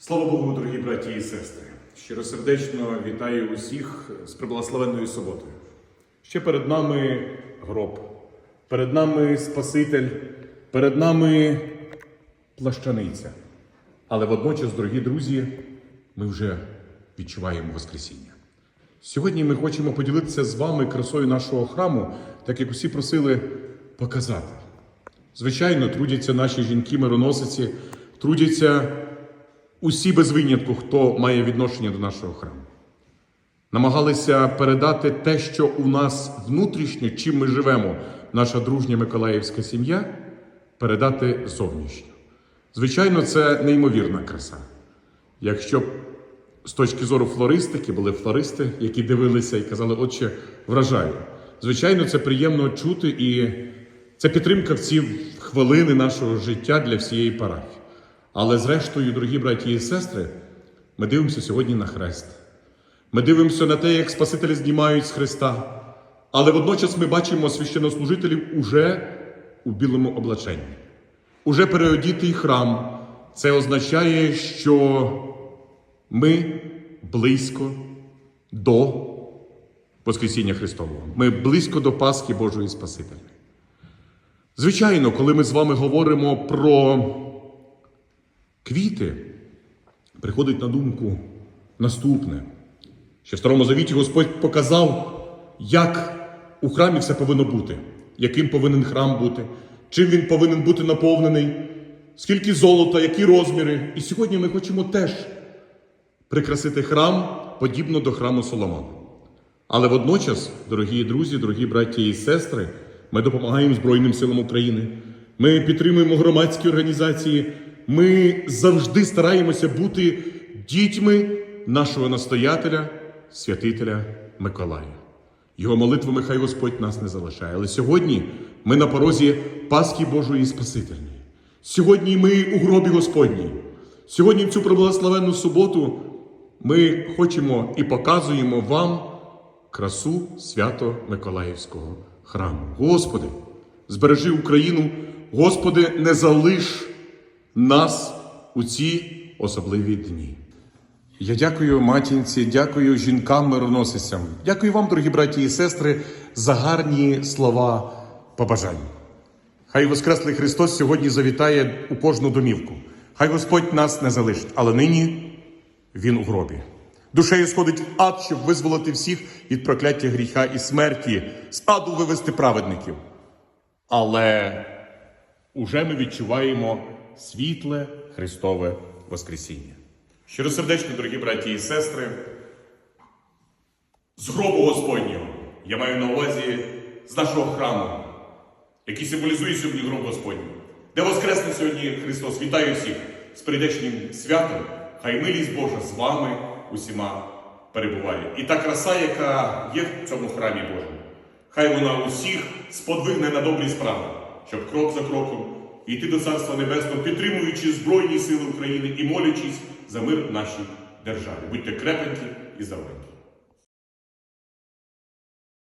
Слава Богу, дорогі браті і сестри! Щиросердечно вітаю усіх з приблагословенною суботою. Ще перед нами гроб, перед нами Спаситель, перед нами плащаниця. Але водночас, дорогі друзі, ми вже відчуваємо Воскресіння. Сьогодні ми хочемо поділитися з вами красою нашого храму, так як усі просили показати. Звичайно, трудяться наші жінки-мироносиці, трудяться усі без винятку, хто має відношення до нашого храму. Намагалися передати те, що у нас внутрішньо, чим ми живемо, наша дружня Миколаївська сім'я, передати зовнішньо. Звичайно, це неймовірна краса. Якщо з точки зору флористики були флористи, які дивилися і казали, отче, вражаю. Звичайно, це приємно чути, і це підтримка в ці хвилини нашого життя для всієї парафії. Але зрештою, дорогі браті і сестри, ми дивимося сьогодні на хрест. Ми дивимося на те, як Спасителі знімають з Христа. Але водночас ми бачимо священнослужителів уже у білому облаченні. Уже переодітий храм. Це означає, що ми близько до Воскресіння Христового. Ми близько до Пасхи Божої Спасителя. Звичайно, коли ми з вами говоримо про квіти, приходить на думку наступне. Ще в Старому Завіті Господь показав, як у храмі все повинно бути, яким повинен храм бути, чим він повинен бути наповнений, скільки золота, які розміри. І сьогодні ми хочемо теж прикрасити храм подібно до храму Соломона. Але водночас, дорогі друзі, дорогі браті і сестри, ми допомагаємо Збройним силам України. Ми підтримуємо громадські організації. Ми завжди стараємося бути дітьми нашого настоятеля, святителя Миколая. Його молитвами хай Господь нас не залишає. Але сьогодні ми на порозі Пасхи Божої Спасительної. Сьогодні ми у гробі Господній. Сьогодні, в цю приблагословенну суботу, ми хочемо і показуємо вам красу свято Миколаївського храму. Господи, збережи Україну, Господи, не залиш нас у ці особливі дні. Я дякую матінці, дякую жінкам-мироносицям. Дякую вам, дорогі браті і сестри, за гарні слова побажань. Хай Воскреслий Христос сьогодні завітає у кожну домівку. Хай Господь нас не залишить, але нині Він у гробі. Душею сходить ад, щоб визволити всіх від прокляття гріха і смерті, з аду вивести праведників. Але уже ми відчуваємо світле Христове Воскресіння. Щиросердечно, дорогі браті і сестри, з гробу Господнього я маю на увазі з нашого храму, який символізує сьогодні гроб Господній, де Воскресне сьогодні Христос. Вітаю всіх з прийдешнім святом. Хай милість Божа з вами усіма перебуває. І та краса, яка є в цьому храмі Божому, хай вона усіх сподвигне на добрі справи, щоб крок за кроком йти до Царства Небесного, підтримуючи Збройні Сили України і молячись за мир в нашій державі. Будьте крепенькі і здоровенькі.